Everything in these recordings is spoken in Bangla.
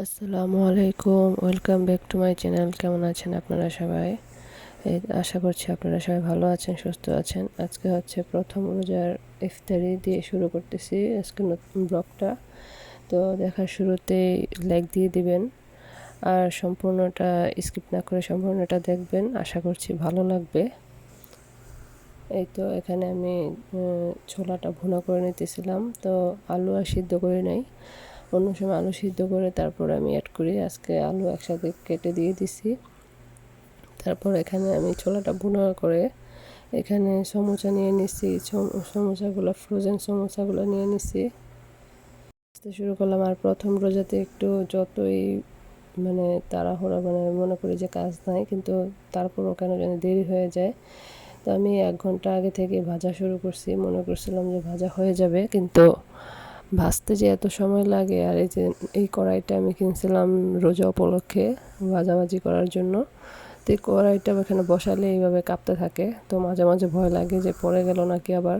আসসালামু আলাইকুম, welcome back to my channel. কেমন আছেন আপনারা সবাই? আশা করছি আপনারা সবাই ভালো আছেন, সুস্থ আছেন। আজকে হচ্ছে প্রথম রোজার ইফতারি দিয়ে শুরু করতেছি আজকে নতুন ব্লগটা। তো দেখার শুরুতেই লাইক দিয়ে দিবেন আর সম্পূর্ণটা স্কিপ না করে সম্পূর্ণটা দেখবেন। আশা করছি ভালো লাগবে। এই তো এখানে আমি ছোলাটা ভুনা করে নিতেছিলাম। তো আলু আর সিদ্ধ করে নেই। অন্য সময় আলু সিদ্ধ করে তারপর আমি অ্যাড করি। আজকে আলু একসাথে কেটে দিয়ে দিছি। তারপর এখানে আমি ছোলাটা বুনা করে এখানে সমোসা নিয়ে নিছি। সমোসাগুলো ফ্রোজেন সমোসাগুলো নিয়ে নিছি। শুরু করলাম। আর প্রথম রোজাতে একটু যতই মানে তাড়াহুড়া মানে মনে করি যে কাজ নাই, কিন্তু তারপরও কেন যেন দেরি হয়ে যায়। তো আমি এক ঘণ্টা আগে থেকে ভাজা শুরু করছি। মনে করছিলাম যে ভাজা হয়ে যাবে, কিন্তু ভাজতে যে এত সময় লাগে আর এই যে এই কড়াইটা আমি কিনছিলাম রোজা উপলক্ষে ভাজাভাজি করার জন্য। তো এই কড়াইটা এখানে বসালে এইভাবে কাঁপতে থাকে। তো মাঝে মাঝে ভয় লাগে যে পড়ে গেল নাকি আবার।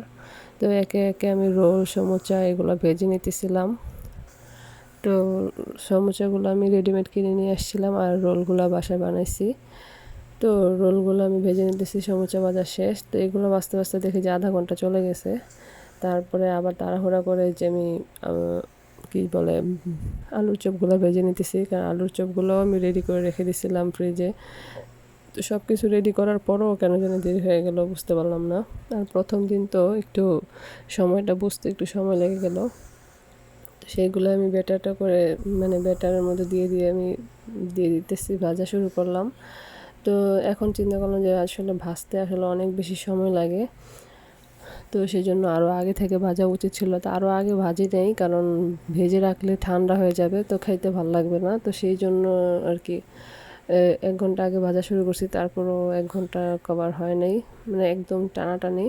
তো একে একে আমি রোল, সমুচা এগুলো ভেজে নিতেছিলাম। তো সমুচাগুলো আমি রেডিমেড কিনে নিয়ে আসছিলাম আর রোলগুলো বাসায় বানাইছি। তো রোলগুলো আমি ভেজে নিতেছি, সমুচা বাজার শেষ। তো এগুলো বাঁচতে বাঁচতে দেখি যে আধা ঘণ্টা চলে গেছে। তারপরে আবার তাড়াহুড়া করে যে আমি কি বলে, আলুর চপগুলো ভেজে নিতেছি। কারণ আলুর চপগুলোও আমি রেডি করে রেখে দিছিলাম ফ্রিজে তো সব কিছু রেডি করার পরও কেন যেন দেরি হয়ে গেল, বুঝতে পারলাম না। আর প্রথম দিন তো একটু সময়টা বুঝতে একটু সময় লেগে গেল। সেইগুলো আমি ব্যাটারটা করে মানে ব্যাটারের মধ্যে দিয়ে দিয়ে আমি, দিয়ে দিতেছি, ভাজা শুরু করলাম। তো এখন চিন্তা করলাম যে আসলে ভাজতে আসলে অনেক বেশি সময় লাগে। তো সেই জন্য আরও আগে থেকে ভাজা উচিত ছিল। তো আরও আগে ভাজি নেই, কারণ ভেজে রাখলে ঠান্ডা হয়ে যাবে, তো খাইতে ভালো লাগবে না। তো সেই জন্য আর কি এক ঘণ্টা আগে ভাজা শুরু করছি, তারপরও এক ঘণ্টা কভার হয় নাই মানে একদম টানাটানি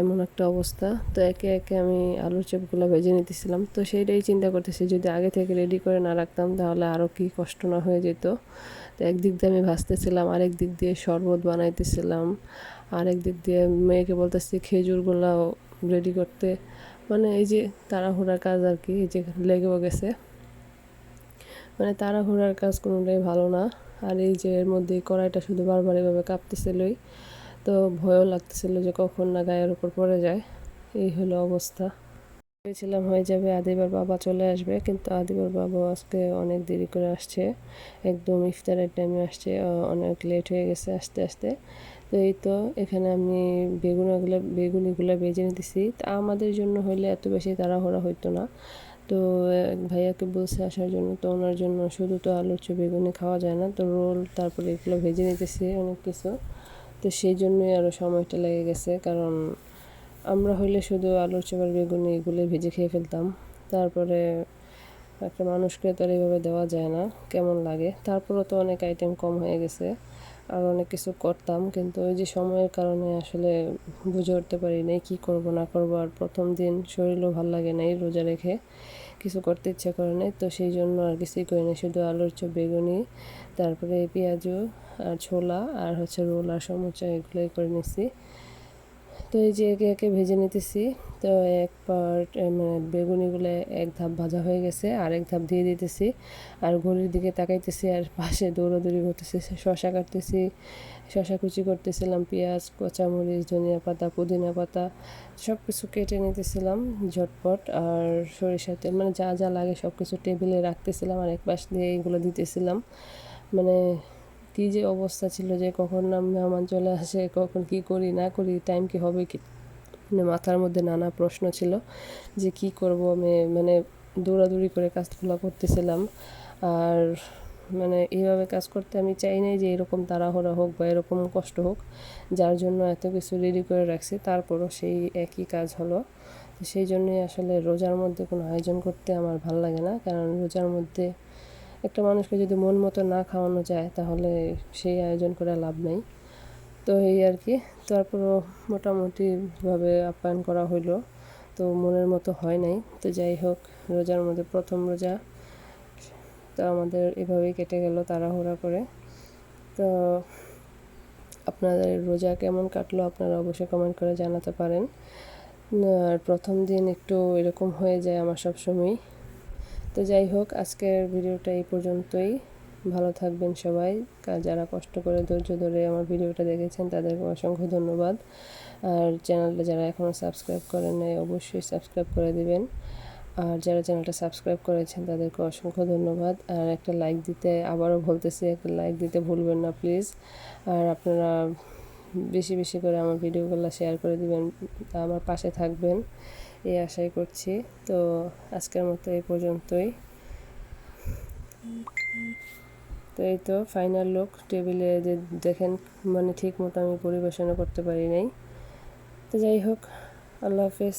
এমন একটা অবস্থা। তো একে একে আমি আলুর চপগুলো ভেজে নিতেছিলাম। তো সেইটাই চিন্তা করতেছি, যদি আগে থেকে রেডি করে না রাখতাম, তাহলে আরও কি কষ্ট না হয়ে যেত। তো একদিক দিয়ে আমি ভাজতেছিলাম, আরেক দিক দিয়ে শরবত বানাইতেছিলাম। আরেক দিক দিয়ে মেয়েকে বলতেছি খেজুরগুলাও রেডি করতে। মানে এই যে তাড়াহুড়ার কাজ আর কি, এই যে লেগেও গেছে। মানে তাড়াহুড়ার কাজ কোনোটাই ভালো না। আর এই যে এর মধ্যে কড়াইটা শুধু বারবার এভাবে কাঁপতেছিলই। তো ভয়ও লাগতেছিল যে কখন না গায়ের উপর পড়ে যায়। এই হলো অবস্থা। ভেবেছিলাম হয়ে যাবে, আদিবার বাবা চলে আসবে, কিন্তু আদিবার বাবা আজকে অনেক দেরি করে আসছে। একদম ইফতারের টাইমে আসছে, অনেক লেট হয়ে গেছে আস্তে আস্তে। তো এই তো এখানে আমি বেগুনগুলো, বেগুনিগুলো বেজে নিতেছি। তা আমাদের জন্য হইলে এত বেশি তাড়াহুড়া হইতো না। তো ভাইয়াকে বলছে আসার জন্য। তো ওনার জন্য শুধু তো আলুর চো বেগুনি খাওয়া যায় না, তো রোল তারপরে এগুলো ভেজে নিতেছি অনেক কিছু। তো সেই জন্যই আরও সময়টা লেগে গেছে, কারণ আমরা হইলে শুধু আলুর চোপার বেগুনি এগুলো ভেজে খেয়ে ফেলতাম। তারপরে একটা মানুষকে তো আর এইভাবে দেওয়া যায় না, কেমন লাগে? তারপরও তো অনেক আইটেম কম হয়ে গেছে, আর অনেক কিছু করতাম, কিন্তু ওই যে সময়ের কারণে আসলে বুঝে উঠতে পারি নাই কী করব, না করব, আর প্রথম দিন শরীরও ভালো লাগে নাই রোজা রেখে, কিছু করতে ইচ্ছা করে নাই, তো সেই জন্য আর কিছুই করি না শুধু আলুর চপ বেগুনি, তারপরে পেঁয়াজু আর ছোলা, আর হচ্ছে রোল আর সমুচা এগুলোই করে নিছি। তো এই যে একে একে ভেজে নিতেছি, তো এক পার্ট মানে বেগুনিগুলো এক ধাপ ভাজা হয়ে গেছে, আর এক ধাপ দিয়ে দিতেছি, আর ঘড়ির দিকে তাকাইতেছি, আর পাশে দৌড়াদৌড়ি করতেছি শশা কাটতেছি শশা কুচি করতেছিলাম, পেঁয়াজ, কাঁচামরিচ, ধনিয়া পাতা, পুদিনা পাতা সব কিছু কেটে নিতেছিলাম ঝটপট, আর সরিষা তেল মানে যা যা লাগে সব কিছু টেবিলে রাখতেছিলাম, আর এক পাশ দিয়ে এইগুলো দিতেছিলাম মানে কী যে অবস্থা ছিল যে কখন মেহমান চলে আসে, কখন কি করি, না করি টাইম কি হবে কি? মানে মাথার মধ্যে নানা প্রশ্ন ছিল যে কি করব আমি মানে দৌড়াদৌড়ি করে কাজগুলো করতেছিলাম। আর মানে এইভাবে কাজ করতে আমি চাই নাই যে এরকম তাড়াহুড়া হোক বা এরকম কষ্ট হোক, যার জন্য এত কিছু রেডি করে রাখছি, তারপরও সেই একই কাজ হলো। সেই জন্যই আসলে রোজার মধ্যে কোনো আয়োজন করতে আমার ভালো লাগে না, কারণ রোজার মধ্যে একটা মানুষকে যদি মন মতো না খাওয়ানো যায়, তাহলে সেই আয়োজন করে লাভ নেই। তো এই আর কি। তারপরও মোটামুটিভাবে আপ্যায়ন করা হইল। তো মনের মতো হয় নাই। তো যাই হোক, রোজার মধ্যে প্রথম রোজা। তো আমাদের এভাবেই কেটে গেল তাড়াহুড়া করে। তো আপনাদের রোজা কেমন কাটলো আপনারা অবশ্যই কমেন্ট করে জানাতে পারেন। আর প্রথম দিন একটু এরকম হয়ে যায় আমার সবসময়ই। তো যাই হোক, আজকের ভিডিওটা এই পর্যন্তই। ভালো থাকবেন সবাই। যারা কষ্ট করে ধৈর্য ধরে আমার ভিডিওটা দেখেছেন, তাদেরকে অসংখ্য ধন্যবাদ। আর চ্যানেলটা যারা এখনও সাবস্ক্রাইব করেন নাই, অবশ্যই সাবস্ক্রাইব করে দিবেন। আর যারা চ্যানেলটা সাবস্ক্রাইব করেছেন, তাদেরকে অসংখ্য ধন্যবাদ। আর একটা লাইক দিতে, আবারও বলতেছি, একটা লাইক দিতে ভুলবেন না, প্লিজ। আর আপনারা বেশি বেশি করে আমার ভিডিওগুলো শেয়ার করে দিবেন, আমার পাশে থাকবেন। এই আশাই করছি। তো আজকের মতো এই পর্যন্তই। তো এই তো ফাইনাল লুক টেবিলে যে দেখেন মানে ঠিক মতো আমি পরিবেশনা করতে পারি নাই। তো যাই হোক, আল্লাহ হাফেজ।